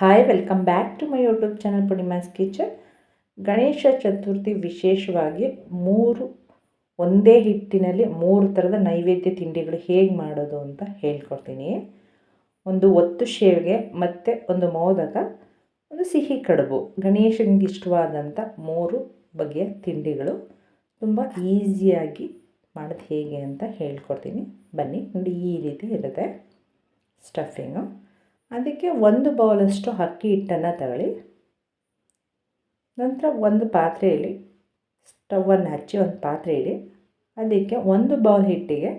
Hi welcome back to my YouTube channel Poornima's kitchen Ganesha Chaturthi ವಿಶೇಷವಾಗಿ ಮೂರು, ಒಂದೇ ಹಿಟ್ಟಿನಲ್ಲಿ ಮೂರು ಥರದ ನೈವೇದ್ಯ ತಿಂಡಿಗಳು ಹೇಗೆ ಮಾಡೋದು ಅಂತ ಹೇಳ್ಕೊಡ್ತೀನಿ. ಒಂದು ಒತ್ತು ಶೇವಿಗೆ ಮತ್ತು ಒಂದು ಮೋದಕ, ಒಂದು ಸಿಹಿ ಕಡುಬು. ಗಣೇಶನಿಗೆ ಇಷ್ಟವಾದಂಥ ಮೂರು ಬಗೆಯ ತಿಂಡಿಗಳು ತುಂಬ ಈಸಿಯಾಗಿ ಮಾಡೋದು ಹೇಗೆ ಅಂತ ಹೇಳ್ಕೊಡ್ತೀನಿ. ಬನ್ನಿ, ನೋಡಿ ಈ ರೀತಿ ಇರುತ್ತೆ ಸ್ಟಫಿಂಗು. ಅದಕ್ಕೆ ಒಂದು ಬೌಲಷ್ಟು ಅಕ್ಕಿ ಹಿಟ್ಟನ್ನು ತಗೊಳ್ಳಿ. ನಂತರ ಒಂದು ಪಾತ್ರೆಯಲ್ಲಿ ಸ್ಟವನ್ನು ಹಚ್ಚಿ ಒಂದು ಪಾತ್ರೆ ಇಡಿ. ಅದಕ್ಕೆ ಒಂದು ಬೌಲ್ ಹಿಟ್ಟಿಗೆ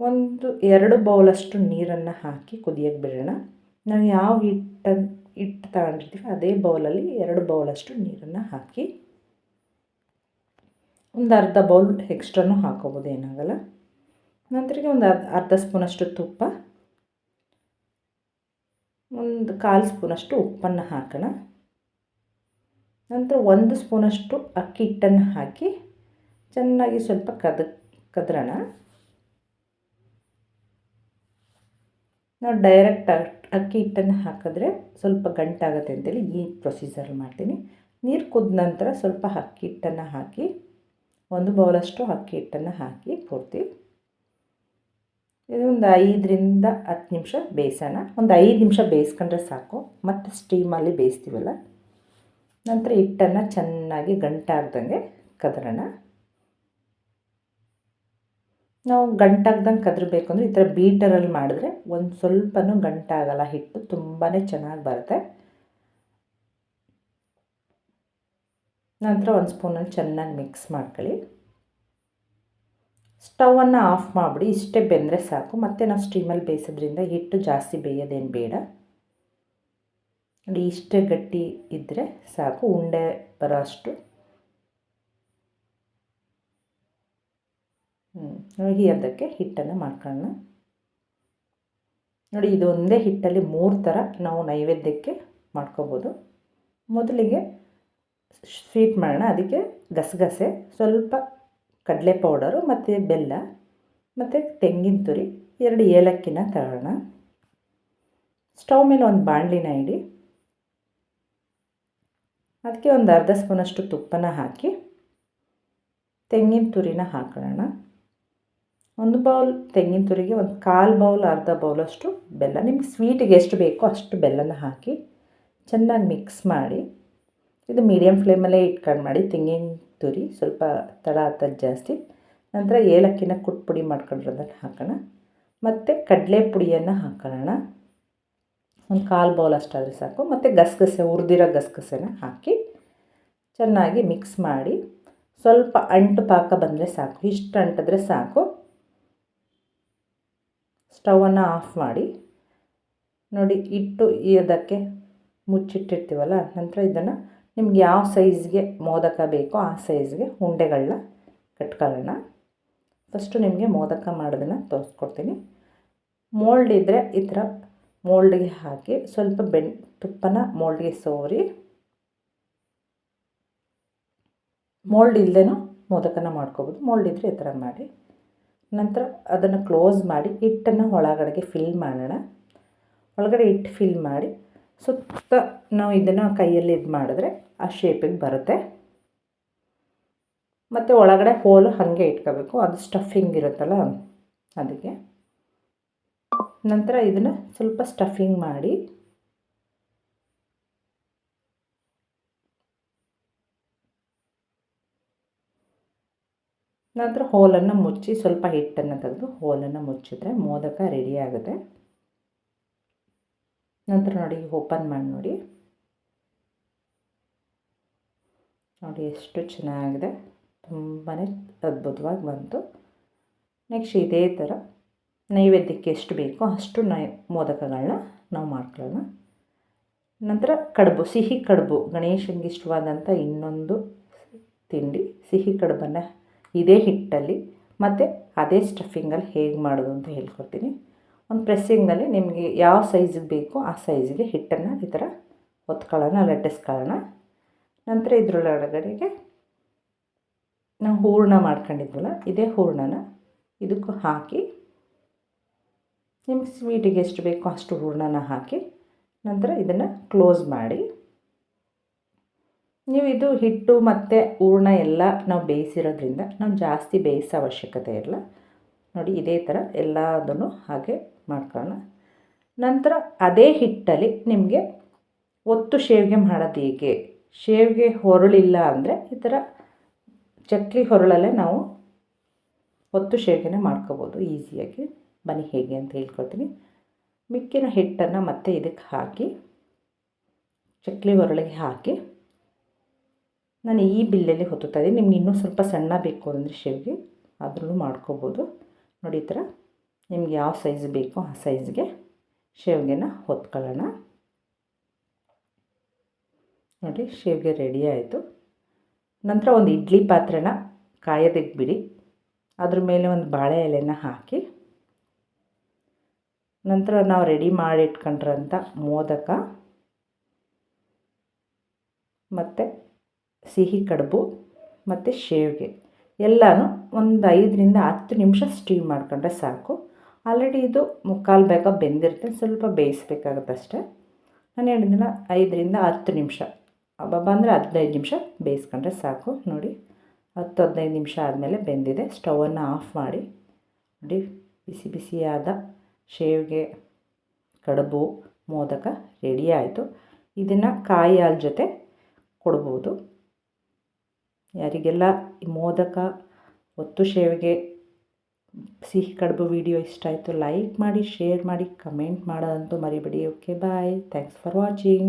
ಒಂದು, ಎರಡು ಬೌಲಷ್ಟು ನೀರನ್ನು ಹಾಕಿ ಕುದಿಯೋಕ್ಕೆ ಬಿಡೋಣ. ನಾವು ಯಾವ ಹಿಟ್ಟನ್ನು ಹಿಟ್ಟು ತಗೊಂಡಿರ್ತೀವಿ ಅದೇ ಬೌಲಲ್ಲಿ ಎರಡು ಬೌಲಷ್ಟು ನೀರನ್ನು ಹಾಕಿ. ಒಂದು ಅರ್ಧ ಬೌಲ್ ಎಕ್ಸ್ಟ್ರಾನು ಹಾಕೋಬೋದು, ಏನಾಗಲ್ಲ. ನಂತರಕ್ಕೆ ಒಂದು ಅರ್ಧ ಅರ್ಧ ಸ್ಪೂನಷ್ಟು ತುಪ್ಪ. ಒಂದು ಕಾಲು ಸ್ಪೂನಷ್ಟು ಉಪ್ಪನ್ನು ಹಾಕೋಣ. ನಂತರ ಒಂದು ಸ್ಪೂನಷ್ಟು ಅಕ್ಕಿ ಹಿಟ್ಟನ್ನು ಹಾಕಿ ಚೆನ್ನಾಗಿ ಸ್ವಲ್ಪ ಕದ, ಕದ್ರೋಣ. ನಾವು ಡೈರೆಕ್ಟ್ ಅಕ್ಕಿ ಹಿಟ್ಟನ್ನು ಹಾಕಿದ್ರೆ ಸ್ವಲ್ಪ ಗಂಟಾಗುತ್ತೆ ಅಂತೇಳಿ ಈ ಪ್ರೊಸೀಜರ್ ಮಾಡ್ತೀನಿ. ನೀರು ಕುದ ನಂತರ ಸ್ವಲ್ಪ ಅಕ್ಕಿ ಹಿಟ್ಟನ್ನು ಹಾಕಿ, ಒಂದು ಬೌಲಷ್ಟು ಅಕ್ಕಿ ಹಿಟ್ಟನ್ನು ಹಾಕಿ ಪೂರ್ತಿ. ಇದೊಂದು ಐದರಿಂದ ಹತ್ತು ನಿಮಿಷ ಬೇಯಿಸೋಣ. ಒಂದು ಐದು ನಿಮಿಷ ಬೇಯಿಸ್ಕೊಂಡ್ರೆ ಸಾಕು. ಮತ್ತು ಸ್ಟೀಮಲ್ಲಿ ಬೇಯಿಸ್ತೀವಲ್ಲ? ನಂತರ ಹಿಟ್ಟನ್ನು ಚೆನ್ನಾಗಿ ಗಂಟಾಗ್ದಂಗೆ ಕದರೋಣ. ನಾವು ಗಂಟಾಗ್ದಂಗೆ ಕದರಬೇಕು ಅಂದರೆ ಈ ಥರ ಬೀಟರಲ್ಲಿ ಮಾಡಿದ್ರೆ ಒಂದು ಸ್ವಲ್ಪನೂ ಗಂಟಾಗಲ್ಲ ಹಿಟ್ಟು ತುಂಬಾ ಚೆನ್ನಾಗಿ ಬರುತ್ತೆ. ನಂತರ ಒಂದು ಸ್ಪೂನಲ್ಲಿ ಚೆನ್ನಾಗಿ ಮಿಕ್ಸ್ ಮಾಡ್ಕೊಳ್ಳಿ. ಸ್ಟವನ್ನು ಆಫ್ ಮಾಡಿಬಿಡಿ, ಇಷ್ಟೇ ಬೆಂದರೆ ಸಾಕು. ಮತ್ತು ನಾವು ಸ್ಟೀಮಲ್ಲಿ ಬೇಯಿಸೋದ್ರಿಂದ ಹಿಟ್ಟು ಜಾಸ್ತಿ ಬೇಯೋದೇನು ಬೇಡ. ನೋಡಿ, ಇಷ್ಟೇ ಗಟ್ಟಿ ಇದ್ದರೆ ಸಾಕು, ಉಂಡೆ ಬರೋ ಅಷ್ಟು. ಹ್ಞೂ ಅದಕ್ಕೆ ಹಿಟ್ಟನ್ನು ಮಾಡ್ಕೊಳ್ಳೋಣ. ನೋಡಿ, ಇದೊಂದೇ ಹಿಟ್ಟಲ್ಲಿ ಮೂರು ಥರ ನಾವು ನೈವೇದ್ಯಕ್ಕೆ ಮಾಡ್ಕೋಬೋದು. ಮೊದಲಿಗೆ ಸ್ವೀಟ್ ಮಾಡೋಣ, ಅದಕ್ಕೆ ಗಸಗಸೆ, ಸ್ವಲ್ಪ ಕಡಲೆ ಪೌಡರು ಮತ್ತು ಬೆಲ್ಲ, ಮತ್ತು ತೆಂಗಿನ ತುರಿ, ಎರಡು ಏಲಕ್ಕಿನ ತಗೊಳ್ಳೋಣ ಸ್ಟವ್ ಮೇಲೆ ಒಂದು ಬಾಣಲಿನ ಇಡಿ. ಅದಕ್ಕೆ ಒಂದು ಅರ್ಧ ಸ್ಪೂನಷ್ಟು ತುಪ್ಪನ ಹಾಕಿ, ತೆಂಗಿನ ತುರಿನ ಹಾಕೋಣ. ಒಂದು ಬೌಲ್ ತೆಂಗಿನ ತುರಿಗೆ ಒಂದು ಕಾಲು ಬೌಲ್, ಅರ್ಧ ಬೌಲಷ್ಟು ಬೆಲ್ಲ. ನಿಮ್ಗೆ ಸ್ವೀಟಿಗೆ ಎಷ್ಟು ಬೇಕೋ ಅಷ್ಟು ಬೆಲ್ಲನ ಹಾಕಿ ಚೆನ್ನಾಗಿ ಮಿಕ್ಸ್ ಮಾಡಿ. ಇದು ಮೀಡಿಯಮ್ ಫ್ಲೇಮಲ್ಲೇ ಇಟ್ಕೊಂಡು ಮಾಡಿ ತೆಂಗಿನ ತುರಿ ಸ್ವಲ್ಪ ತಡ ಹತ್ತದ ಜಾಸ್ತಿ. ನಂತರ ಏಲಕ್ಕಿನ ಕುಟ್ಟು ಪುಡಿ ಮಾಡ್ಕೊಂಡಿರೋದನ್ನು ಹಾಕೋಣ. ಮತ್ತು ಕಡಲೆ ಪುಡಿಯನ್ನು ಹಾಕೊಳ್ಳೋಣ. ಒಂದು ಕಾಲು ಬೌಲ್ ಅಷ್ಟಾದರೆ ಸಾಕು. ಮತ್ತು ಗಸಗಸೆ, ಹುರಿದಿರೋ ಗಸಗಸೆನ ಹಾಕಿ ಚೆನ್ನಾಗಿ ಮಿಕ್ಸ್ ಮಾಡಿ ಸ್ವಲ್ಪ ಅಂಟು ಪಾಕ ಬಂದರೆ ಸಾಕು. ಇಷ್ಟು ಅಂಟಿದ್ರೆ ಸಾಕು. ಸ್ಟವನ್ನು ಆಫ್ ಮಾಡಿ. ನೋಡಿ ಇಟ್ಟು ಅದಕ್ಕೆ ಮುಚ್ಚಿಟ್ಟಿರ್ತೀವಲ್ಲ, ನಂತರ ಇದನ್ನು ನಿಮ್ಗೆ ಯಾವ ಸೈಜ್ಗೆ ಮೋದಕ ಬೇಕೋ ಆ ಸೈಜ್ಗೆ ಉಂಡೆಗಳನ್ನ ಕಟ್ಕೊಳ್ಳೋಣ. ಫಸ್ಟು ನಿಮಗೆ ಮೋದಕ ಮಾಡೋದನ್ನು ತೋರಿಸ್ಕೊಡ್ತೀನಿ. ಮೋಲ್ಡ್ ಇದ್ದರೆ ಈ ಥರ ಮೋಲ್ಡ್ಗೆ ಹಾಕಿ ಸ್ವಲ್ಪ ಬೆಣ್ ತುಪ್ಪನ ಮೋಲ್ಡ್ಗೆ ಸೋರಿ. ಮೋಲ್ಡ್ ಇಲ್ಲದೇನೂ ಮೋದಕನ ಮಾಡ್ಕೋಬೋದು. ಮೋಲ್ಡ್ ಇದ್ದರೆ ಈ ಥರ ಮಾಡಿ. ನಂತರ ಅದನ್ನು ಕ್ಲೋಸ್ ಮಾಡಿ ಹಿಟ್ಟನ್ನು ಒಳಗಡೆಗೆ ಫಿಲ್ ಮಾಡೋಣ. ಒಳಗಡೆ ಹಿಟ್ಟು ಫಿಲ್ ಮಾಡಿ ಸುತ್ತ ನಾವು ಇದನ್ನು ಕೈಯಲ್ಲಿ ಇದು ಮಾಡಿದ್ರೆ ಆ ಶೇಪಿಗೆ ಬರುತ್ತೆ. ಮತ್ತು ಒಳಗಡೆ ಹೋಲು ಹಾಗೆ ಇಟ್ಕೋಬೇಕು. ಅದು ಸ್ಟಫಿಂಗ್ ಇರುತ್ತಲ್ಲ ಅದಕ್ಕೆ. ನಂತರ ಇದನ್ನು ಸ್ವಲ್ಪ ಸ್ಟಫಿಂಗ್ ಮಾಡಿ. ನಂತರ ಹೋಲನ್ನು ಮುಚ್ಚಿ ಸ್ವಲ್ಪ ಹಿಟ್ಟನ್ನು ತೆಗೆದು ಹೋಲನ್ನು ಮುಚ್ಚಿದ್ರೆ ಮೋದಕ ರೆಡಿ ಆಗುತ್ತೆ. ನಂತರ ನೋಡಿ ಓಪನ್ ಮಾಡಿ ನೋಡಿ. ನೋಡಿ ಎಷ್ಟು ಚೆನ್ನಾಗಿದೆ. ತುಂಬಾ ಅದ್ಭುತವಾಗಿ ಬಂತು. ನೆಕ್ಸ್ಟ್ ಇದೇ ಥರ ನೈವೇದ್ಯಕ್ಕೆ ಎಷ್ಟು ಬೇಕೋ ಅಷ್ಟು ನೈ ಮೋದಕಗಳನ್ನ ನಾವು ಮಾಡ್ಕೊಳ್ಳೋಣ. ನಂತರ ಕಡುಬು, ಸಿಹಿ ಕಡುಬು. ಗಣೇಶನಿಗೆ ಇಷ್ಟವಾದಂಥ ಇನ್ನೊಂದು ತಿಂಡಿ, ಸಿಹಿ ಕಡುಬನ್ನು ಇದೇ ಹಿಟ್ಟಲ್ಲಿ. ಮತ್ತು ಅದೇ ಸ್ಟಫಿಂಗಲ್ಲಿ ಹೇಗೆ ಮಾಡೋದು ಅಂತ ಹೇಳ್ಕೊಡ್ತೀನಿ. ಒಂದು ಪ್ರೆಸ್ಸಿಂಗಲ್ಲಿ ನಿಮಗೆ ಯಾವ ಸೈಜಿಗೆ ಬೇಕೋ ಆ ಸೈಜಿಗೆ ಹಿಟ್ಟನ್ನು ಈ ಥರ ಹೊತ್ಕೊಳ್ಳೋಣ ಲಟ್ಟಿಸ್ಕೊಳ್ಳೋಣ. ನಂತರ ಇದ್ರೊಳಗಡೆಗೆ ನಾವು ಹೂರಣ ಮಾಡ್ಕೊಂಡಿದ್ವಲ್ಲ, ಇದೇ ಹೂರಣನ ಇದಕ್ಕೂ ಹಾಕಿ, ನಿಮ್ಗೆ ಸ್ವೀಟಿಗೆ ಎಷ್ಟು ಬೇಕೋ ಅಷ್ಟು ಹೂರಣನ ಹಾಕಿ, ನಂತರ ಇದನ್ನು ಕ್ಲೋಸ್ ಮಾಡಿ. ನೀವು ಇದು ಹಿಟ್ಟು ಮತ್ತು ಹೂರ್ಣ ಎಲ್ಲ ನಾವು ಬೇಯಿಸಿರೋದ್ರಿಂದ ನಾವು ಜಾಸ್ತಿ ಬೇಯಿಸೋ ಅವಶ್ಯಕತೆ ಇಲ್ಲ. ನೋಡಿ, ಇದೇ ಥರ ಎಲ್ಲದನ್ನು ಹಾಗೆ ಮಾಡ್ಕೊಳ್ಳೋಣ. ನಂತರ ಅದೇ ಹಿಟ್ಟಲ್ಲಿ ನಿಮಗೆ ಒತ್ತು ಶೇವಿಗೆ ಮಾಡೋದು ಹೇಗೆ? ಶೇವಿಗೆ ಹೊರಳಿಲ್ಲ ಅಂದರೆ ಈ ಥರ ಚಕ್ಲಿ ಹೊರಳಲ್ಲೇ ನಾವು ಒತ್ತು ಶೇವಿಗೆನ ಮಾಡ್ಕೋಬೋದು. ಈಸಿಯಾಗಿ ಬನ್ನಿ ಹೇಗೆ ಅಂತ ಹೇಳ್ಕೊಳ್ತೀನಿ ಮಿಕ್ಕಿನ ಹಿಟ್ಟನ್ನು ಮತ್ತೆ ಇದಕ್ಕೆ ಹಾಕಿ, ಚಕ್ಲಿ ಹೊರಳಿಗೆ ಹಾಕಿ, ನಾನು ಈ ಬಿಲ್ಲಲ್ಲಿ ಹೊತ್ತುತ್ತಾ ಇದ್ದೀನಿ. ನಿಮ್ಗೆ ಇನ್ನೂ ಸ್ವಲ್ಪ ಸಣ್ಣ ಬೇಕು ಅಂದರೆ ಶೇವಿಗೆ ಅದರಲ್ಲೂ ಮಾಡ್ಕೋಬೋದು. ನೋಡಿ ಈ ಥರ ನಿಮ್ಗೆ ಯಾವ ಸೈಜ್ ಬೇಕೋ ಆ ಸೈಜ್ಗೆ ಶೇವಿಗೆನ ಹೊತ್ಕೊಳ್ಳೋಣ. ನೋಡಿ, ಶೇವಿಗೆ ರೆಡಿ ಆಯಿತು. ನಂತರ ಒಂದು ಇಡ್ಲಿ ಪಾತ್ರೆನ ಕಾಯೋದಕ್ಕೆ ಬಿಡಿ ಅದ್ರ ಮೇಲೆ ಒಂದು ಬಾಳೆ ಎಲೆನ ಹಾಕಿ. ನಂತರ ನಾವು ರೆಡಿ ಮಾಡಿ ಇಟ್ಕೊಂಡ್ರಂಥ ಮೋದಕ ಮತ್ತು ಸಿಹಿ ಕಡುಬು ಮತ್ತು ಶೇವಿಗೆ. ಎಲ್ಲನೂ ಒಂದು ಐದರಿಂದ ಹತ್ತು ನಿಮಿಷ ಸ್ಟೀವ್ ಮಾಡ್ಕೊಂಡ್ರೆ ಸಾಕು. ಆಲ್ರೆಡಿ ಇದು ಮುಕ್ಕಾಲು ಬೇಗ ಬೆಂದಿರುತ್ತೆ, ಸ್ವಲ್ಪ ಬೇಯಿಸ್ಬೇಕಾಗುತ್ತೆ ಅಷ್ಟೇ. ನಾನು ಹೇಳಿದ್ನಲ್ಲ, ಐದರಿಂದ ಹತ್ತು ನಿಮಿಷ. ಅಬ್ಬಬ್ಬ ಅಂದರೆ ಹದಿನೈದು ನಿಮಿಷ ಬೇಯಿಸ್ಕೊಂಡ್ರೆ ಸಾಕು. ನೋಡಿ, ಹತ್ತು ಹದಿನೈದು ನಿಮಿಷ ಆದಮೇಲೆ ಬೆಂದಿದೆ. ಸ್ಟವನ್ನು ಆಫ್ ಮಾಡಿ. ನೋಡಿ, ಬಿಸಿ ಬಿಸಿಯಾದ ಶೇವಿಗೆ ಕಡುಬು, ಮೋದಕ ರೆಡಿ ಆಯಿತು. ಇದನ್ನು ಕಾಯಿ ಹಾಲು ಜೊತೆ ಕೊಡ್ಬೋದು. ಯಾರಿಗೆಲ್ಲ ಮೋದಕ, ಒತ್ತು ಶಾವಿಗೆ ಸಿಹಿ ಕಡುಬು ವಿಡಿಯೋ ಇಷ್ಟ ಆಯಿತು ಲೈಕ್ ಮಾಡಿ ಶೇರ್ ಮಾಡಿ ಕಮೆಂಟ್ ಮಾಡೋದಂತೂ ಮರಿಬೇಡಿ. Okay bye thanks for watching